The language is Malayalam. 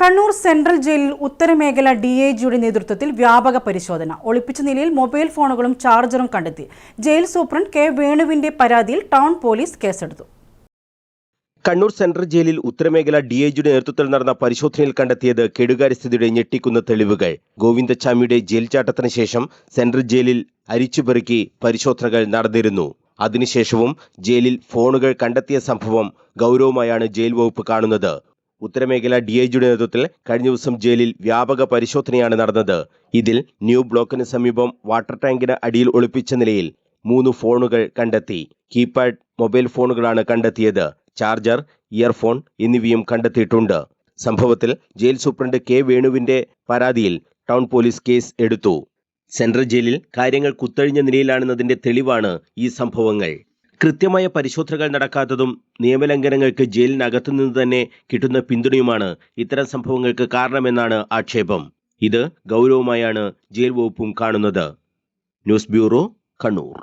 കണ്ണൂർ സെൻട്രൽ ജയിലിൽ ഉത്തരമേഖല ഡി ഐ ജിയുടെ നേതൃത്വത്തിൽ വ്യാപക പരിശോധന. ഒളിപ്പിച്ച നിലയിൽ മൊബൈൽ ഫോണുകളും ചാർജറും കണ്ടെത്തി. ജയിൽ സൂപ്രണ്ട് കെ വേണുവിന്റെ പരാതിയിൽ ടൗൺ പോലീസ് കേസെടുത്തു. കണ്ണൂർ സെൻട്രൽ ജയിലിൽ ഉത്തരമേഖല ഡി ഐ ജിയുടെ നേതൃത്വത്തിൽ നടന്ന പരിശോധനയിൽ കണ്ടെത്തിയത് കെടുകാര്യസ്ഥിതിയുടെ ഞെട്ടിക്കുന്ന തെളിവുകൾ. ഗോവിന്ദച്ചാമിയുടെ ജയിൽ ചാട്ടത്തിന് ശേഷം സെൻട്രൽ ജയിലിൽ അരിച്ചുപെറുക്കി പരിശോധനകൾ നടന്നിരുന്നു. അതിനുശേഷവും ജയിലിൽ ഫോണുകൾ കണ്ടെത്തിയ സംഭവം ഗൗരവമായാണ് ജയിൽ വകുപ്പ് കാണുന്നത്. ഉത്തരമേഖല ഡി ഐ ജിയുടെ നേതൃത്വത്തിൽ കഴിഞ്ഞ ദിവസം ജയിലിൽ വ്യാപക പരിശോധനയാണ് നടന്നത്. ഇതിൽ ന്യൂ ബ്ലോക്കിന് സമീപം വാട്ടർ ടാങ്കിന് അടിയിൽ ഒളിപ്പിച്ച നിലയിൽ മൂന്ന് ഫോണുകൾ കണ്ടെത്തി. കീപാഡ് മൊബൈൽ ഫോണുകളാണ് കണ്ടെത്തിയത്. ചാർജർ ഇയർഫോൺ എന്നിവയും കണ്ടെത്തിയിട്ടുണ്ട്. സംഭവത്തിൽ ജയിൽ സൂപ്രണ്ട് കെ വേണുവിന്റെ പരാതിയിൽ ടൗൺ പോലീസ് കേസ് എടുത്തു. സെൻട്രൽ ജയിലിൽ കാര്യങ്ങൾ കുത്തഴിഞ്ഞ നിലയിലാണെന്നതിന്റെ തെളിവാണ് ഈ സംഭവങ്ങൾ. കൃത്യമായ പരിശോധനകൾ നടക്കാത്തതും നിയമലംഘനങ്ങൾക്ക് ജയിലിനകത്തു നിന്ന് തന്നെ കിട്ടുന്ന പിന്തുണയുമാണ് ഇത്തരം സംഭവങ്ങൾക്ക് കാരണമെന്നാണ് ആക്ഷേപം. ഇത് ഗൗരവമായാണ് ജയിൽ വകുപ്പും കാണുന്നത്. News bureau Kannur.